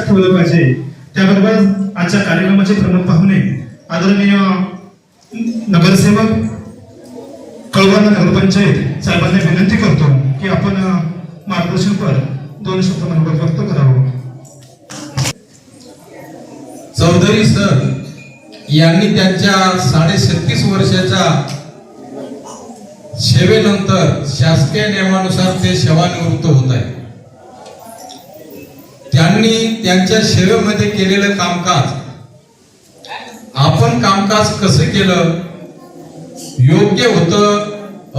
ठेवलं पाहिजे. त्याबरोबर आजच्या कार्यक्रमाचे प्रमुख पाहुणे आदरणीय नगरसेवक कळवण नगरपंचायत साहेबांना विनंती करतो की आपण मार्गदर्शनपर दोन शब्द मनोगत व्यक्त करावं. चौधरी सर यांनी त्यांच्या साडे छत्तीस वर्षाच्या सेवेनंतर शासकीय नियमानुसार ते सेवानिवृत्त होत आहे त्यांनी त्यांच्या सेवेमध्ये केलेलं कामकाज आपण कामकाज कसं केलं? योग्य होतं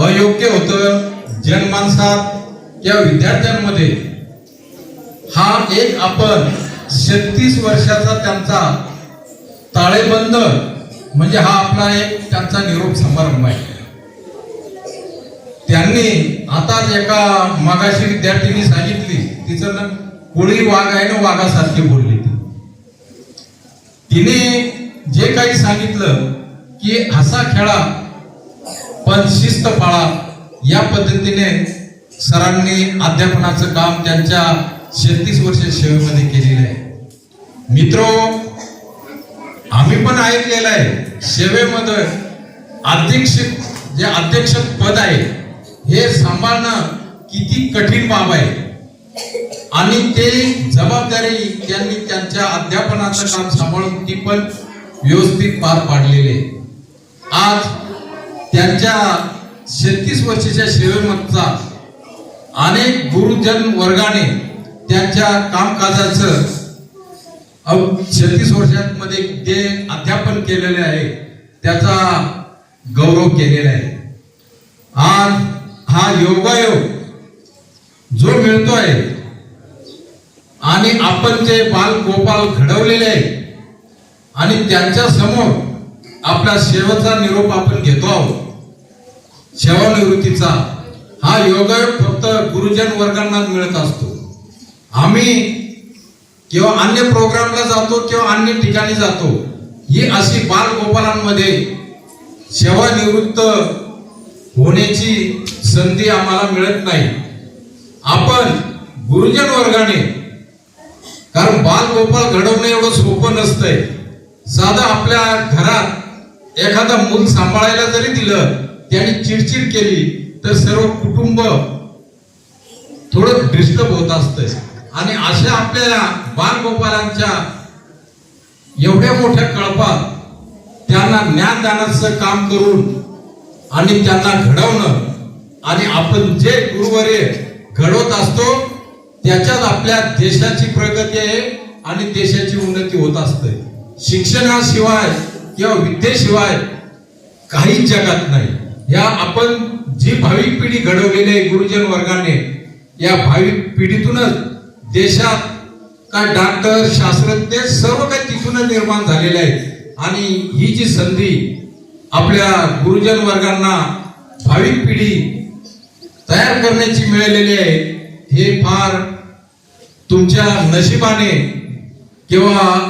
अयोग्य होतं? जनमानसात किंवा विद्यार्थ्यांमध्ये? हा एक आपण छत्तीस वर्षाचा त्यांचा ताळेबंद म्हणजे हा आपला एक त्यांचा निरोप समारंभ आहे. त्यांनी आताच एका मागाशी विद्यार्थ्यांनी सांगितली तिचं कोळी वाघ आहे ना वाघासारखी बोलली. तिने जे काही सांगितलं की हसा खेळा पण शिस्त पाळा या पद्धतीने सरांनी अध्यापनाचं काम त्यांच्या छत्तीस वर्ष सेवेमध्ये केलेलं आहे. मित्र आम्ही पण ऐकलेलं आहे सेवेमध्ये अध्यक्ष जे अध्यक्ष पद आहे हे सांभाळणं किती कठीण बाब आहे. आणि ते जबाबदारी त्यांनी त्यांच्या अध्यापनाचं काम सांभाळून ती पण व्यवस्थित पार पाडलेले आहे. आज त्यांच्या छत्तीस वर्षाच्या सेवेमधचा अनेक गुरुजन वर्गाने त्यांच्या कामकाजाचं छत्तीस वर्षांमध्ये जे अध्यापन केलेले आहे त्याचा गौरव केलेला आहे आज हा योगायोग जो मिळतोय आणि आपण जे बाल गोपाल घडवलेले आहे आणि त्यांच्यासमोर आपल्या शेवटचा निरोप आपण घेतो आहोत. सेवानिवृत्तीचा हा योगायोग फक्त गुरुजन वर्गांना मिळत असतो. आम्ही किंवा अन्य प्रोग्रामला जातो किंवा अन्य ठिकाणी जातो ही अशी बालगोपालांमध्ये सेवानिवृत्त होण्याची संधी आम्हाला मिळत नाही. आपण गुरुजन वर्गाने कारण बालगोपाळ घडवणं एवढं सोपं नसतंय. साधं आपल्या घरात एखादा मूल सांभाळायला जरी दिलं त्याने चिडचिड केली तर सर्व कुटुंब थोडं डिस्टर्ब होत असतंय. आणि अशा आपल्या बालगोपालांच्या एवढ्या मोठ्या कळपात त्यांना ज्ञानदानाचं काम करून आणि त्यांना घडवणं आणि आपण जे गुरुवर्य घडवत असतो त्याच्यात आपल्या देशाची प्रगती आहे आणि देशाची उन्नती होत असते. शिक्षणाशिवाय किंवा विद्येशिवाय काही जगात नाही. या आपण जी भावी पिढी घडवलेली आहे गुरुजन वर्गाने या भावी पिढीतूनच देशात काय डॉक्टर शास्त्रज्ञ सर्व काही तिथूनच निर्माण झालेले आहेत. आणि ही जी संधी आपल्या गुरुजन वर्गांना भाविक पिढी तयार करण्याची मिळालेली आहे हे फार तुमच्या नशिबाने किंवा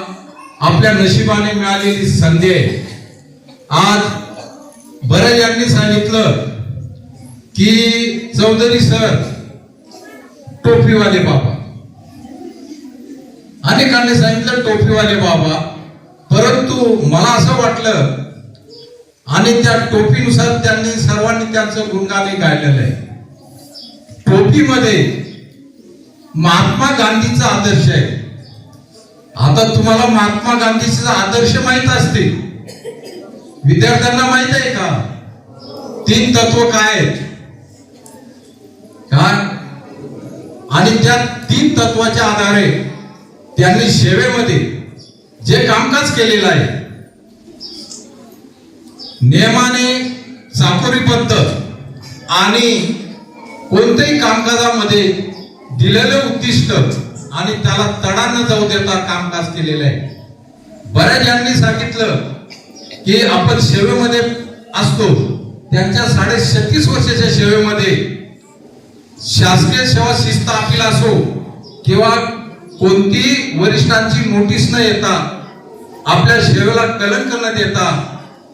आपल्या नशिबाने मिळालेली संधी आहे. आज बऱ्याच यांनी सांगितलं की चौधरी सर टोपीवाले बाबा. अनेकांनी सांगितलं टोपीवाले बाबा. परंतु मला असं वाटलं आणि त्या टोपीनुसार त्यांनी सर्वांनी त्यांचं गुणगाने गायलेलं आहे. टोपीमध्ये महात्मा गांधीचा आदर्श आहे. आता तुम्हाला महात्मा गांधीचा आदर्श माहीत असते. विद्यार्थ्यांना माहीत आहे का? तीन तत्व काय आहेत? काय आणि त्या तीन तत्वाच्या आधारे त्यांनी सेवेमध्ये जे कामकाज केलेलं आहे नियमाने चाकोरी पद्धत आणि कोणत्याही कामकाजामध्ये दिलेलं उद्दिष्ट आणि त्याला तडा न जाऊ देता कामकाज केलेलं आहे. बऱ्याच यांनी सांगितलं की आपण सेवेमध्ये असतो त्यांच्या साडे छत्तीस वर्षाच्या सेवेमध्ये शासकीय सेवा शिस्त अपील असो किंवा कोणती वरिष्ठांची नोटीस न येता आपल्या सेवेला कलंक न देता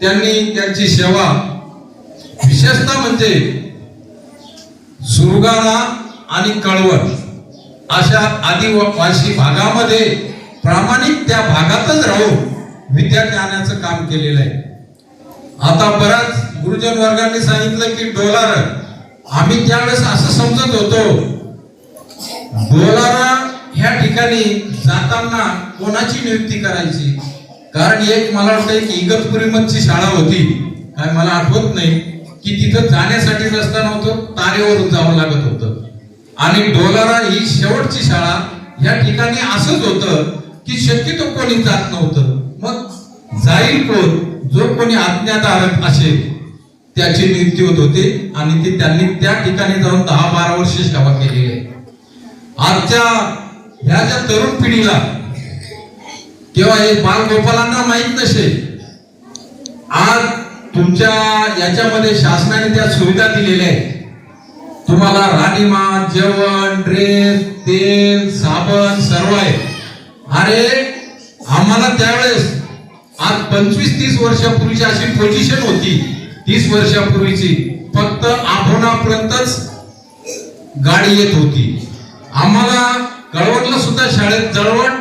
त्यांनी त्यांची सेवा विशेषतः म्हणजे सुरगाणा आणि कळवण. अशा आदिवासी भागामध्ये प्रामाणिक त्या भागातच राहून विद्याज्ञानाचं काम केलेलं आहे. आता बराच गुरुजन वर्गांनी सांगितलं की डोलार आम्ही त्यावेळेस असं समजत होतो डोलारा ह्या ठिकाणी जाताना कोणाची नियुक्ती करायची? कारण एक मला वाटतं की इगतपुरी शाळा होती. काय मला आठवत नाही की तिथं जाण्यासाठी रस्ता नव्हतो तारेवरून जावं लागत होतं. आणि डोलारा ही शेवटची शाळा या ठिकाणी असंच होतं की शक्यतो कोणी जात नव्हतं. मग जाईल कोण? जो कोणी आज्ञाधारक असेल त्याची नियुक्ती होत होती आणि ती त्यांनी त्या ठिकाणी जाऊन दहा बारा वर्ष सेवा केलेली आहे. आजच्या ह्या ज्या तरुण पिढीला किंवा हे बालगोपालांना माहीत नसेल आज तुमच्या याच्यामध्ये शासनाने त्या सुविधा दिलेल्या आहेत. तुम्हाला राणीमा जेवण ड्रेस तेल साबण सर्व आहे. अरे आम्हाला त्यावेळेस आज पंचवीस तीस वर्षापूर्वीची अशी पोझिशन होती. तीस वर्षापूर्वीची. फक्त आठवणापर्यंतच गाडी येत होती. आम्हाला कळवणला सुद्धा शाळेत जळवण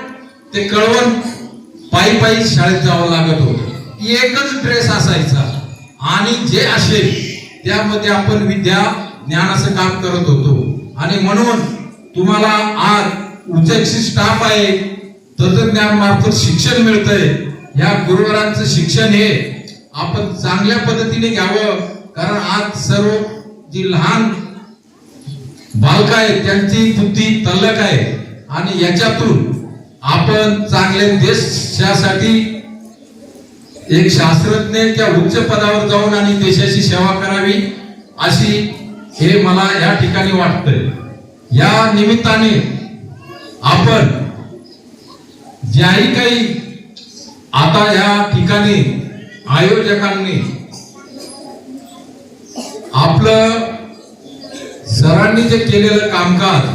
ते कळवण पायी पायी शाळेत जावं लागत होतं. एकच ड्रेस असायचा. आणि जे असेल त्यामध्ये आपण विद्या ज्ञानाचं काम करत होतो. आणि म्हणून तुम्हाला आज उच्चशी स्टाफ आहे तंत्रज्ञान मार्फत शिक्षण मिळतंय. या गुरुवरांचं शिक्षण हे आपण चांगल्या पद्धतीने घ्यावं. कारण आज सर्व जी लहान बालक आहेत त्यांची बुद्धी तल्लक आहे. आणि याच्यातून आपण चांगले देशासाठी एक शास्त्रज्ञ त्या उच्च पदावर जाऊन आणि देशाची सेवा करावी अशी हे मला या ठिकाणी वाटतंय. या निमित्ताने आपण ज्याही काही आता या ठिकाणी आयोजकांनी आपलं सरांनी जे केलेलं कामकाज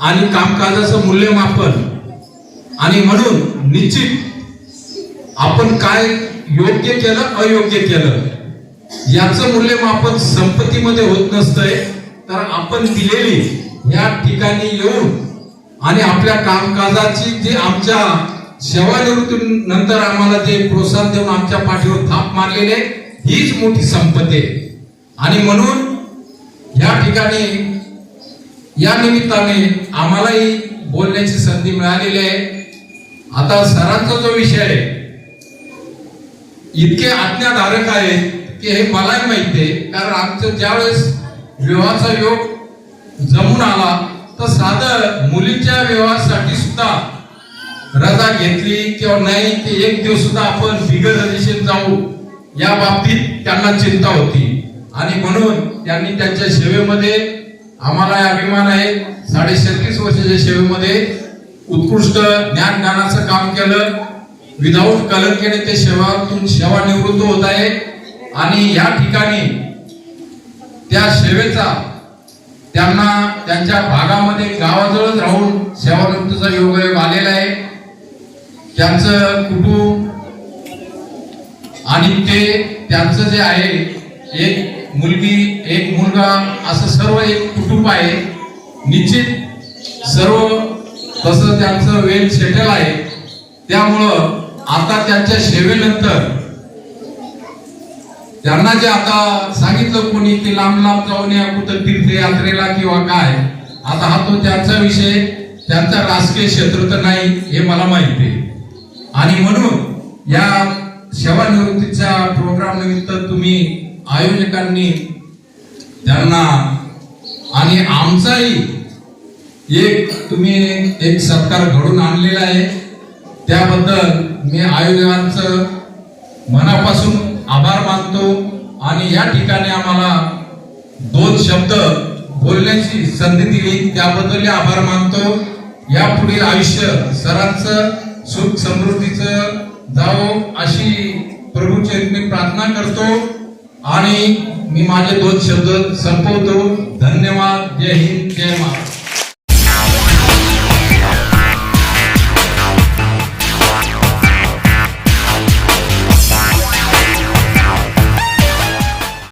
आणि कामकाजाचं मूल्यमापन आणि म्हणून निश्चित आपण काय योग्य केलं अयोग्य केलं. याचं मूल्यमापन संपत्तीमध्ये होत नसतंय तर आपण दिलेली या ठिकाणी येऊन आणि आपल्या कामकाजाची जी आमच्या सेवानिवृत्ती नंतर आम्हाला जे प्रोत्साहन देऊन आमच्या पाठीवर थाप मारलेले हीच मोठी संपत्ती आहे. आणि म्हणून या ठिकाणी या निमित्ताने आम्हालाही बोलण्याची संधी मिळालेली आहे. आता सरांचा जो विषय आहे इतके आज्ञाधारक आहेत की हे मलाही माहिती आहे. कारण आमचं ज्यावेळेस विवाहाचा योग जमून आला तर साधं मुलीच्या विवाहासाठी सुद्धा रजा घेतली किंवा नाही ते एक दिवस सुद्धा आपण बिगर जाऊ या बाबतीत त्यांना चिंता होती. आणि म्हणून त्यांनी त्यांच्या सेवेमध्ये आम्हाला अभिमान आहे. साडे सत्तीस वर्षाच्या सेवेमध्ये उत्कृष्ट ज्ञान ज्ञानाचं काम केलं. विदाऊट कलंकेने ते सेवातून सेवानिवृत्त होत आहे. आणि या ठिकाणी त्या सेवेचा त्यांना त्यांच्या भागामध्ये गावाजवळच राहून सेवानिवृत्तीचा योगायोग आलेला आहे. त्यांचं कुटुंब आणि ते त्यांचं जे आहे एक मुलगी एक मुलगा असं सर्व एक कुटुंब आहे. निश्चित सर्व तसं त्यांचं वेल सेटल आहे. त्यामुळं आता त्यांच्या सेवेनंतर त्यांना जे आता सांगितलं कोणी की लांब लांब जाऊन या कुठं तीर्थयात्रेला किंवा काय. आता हा तो त्यांचा विषय त्यांचा राजकीय क्षेत्र तर नाही हे मला माहिती आहे. आणि म्हणून या सेवानिवृत्तीच्या प्रोग्राम निमित्त तुम्ही आयोजकांनी त्यांना आणि आमचाही एक तुम्ही एक सत्कार घडून आणलेला आहे. त्याबद्दल मी आयोजकांचं मनापासून आभार मानतो आणि या ठिकाणी आम्हाला दोन शब्द बोलण्याची संधी दिली. त्याबद्दल आभार मानतो. या पुढील आयुष्य सरांचं सुख समृद्धीचं जावो अशी प्रभूचरणी प्रार्थना करतो. आणि मी माझे दोन शब्द संपवतो. धन्यवाद. जय हिंद. जय महाराज